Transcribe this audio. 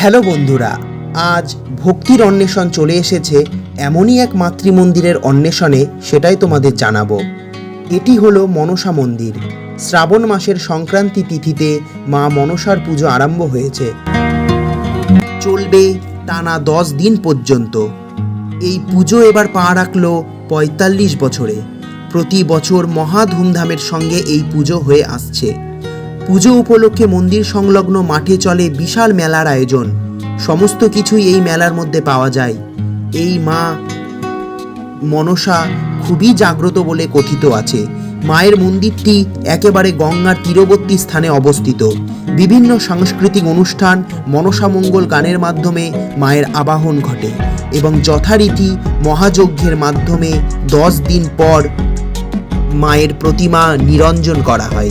Hello বন্ধুরা, আজ ভক্তির অন্বেষণ চলে এসেছে এমনই এক মাতৃমন্দিরের অন্বেষণে সেটাই তোমাদের জানাব। এটি হলো মনসা মন্দির। শ্রাবণ মাসের সংক্রান্তি তিথিতে মা মনসার পুজো আরম্ভ হয়েছে। চলবে টানা দশ দিন পর্যন্ত। এই পুজো এবার পা রাখল পঁয়তাল্লিশ বছরে। প্রতি বছর মহা ধুমধামের সঙ্গে এই পুজো হয়ে আসছে। পুজো উপলক্ষে মন্দির সংলগ্ন মাঠে চলে বিশাল মেলার আয়োজন। সমস্ত কিছুই এই মেলার মধ্যে পাওয়া যায়। এই মা মনসা খুবই জাগ্রত বলে কথিত আছে। মায়ের মন্দিরটি একেবারে গঙ্গার তীরবর্তী স্থানে অবস্থিত। বিভিন্ন সাংস্কৃতিক অনুষ্ঠান মনসামঙ্গল গানের মাধ্যমে মায়ের আবাহন ঘটে এবং যথারীতি মহাযজ্ঞের মাধ্যমে দশ দিন পর মায়ের প্রতিমা নিরঞ্জন করা হয়।